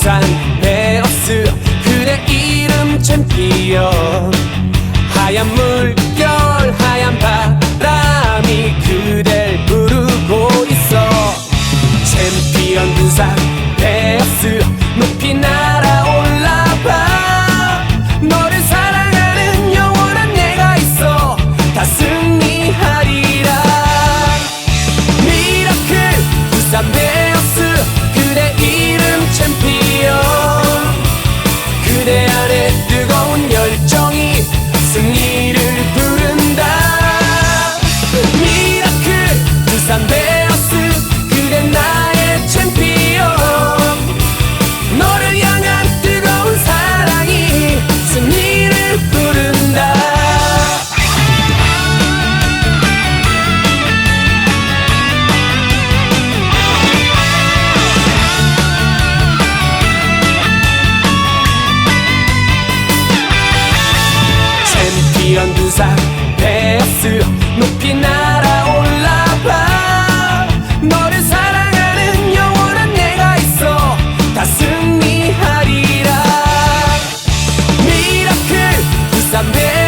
부산 메어스 그대 이름 챔피언 하얀 물결 뜨거운 열정이 승리를 연두산 베스 높이 날아올라 봐. 너를 사랑하는 영원한 내가 있어 다 승리하리라. 미라클 부산 내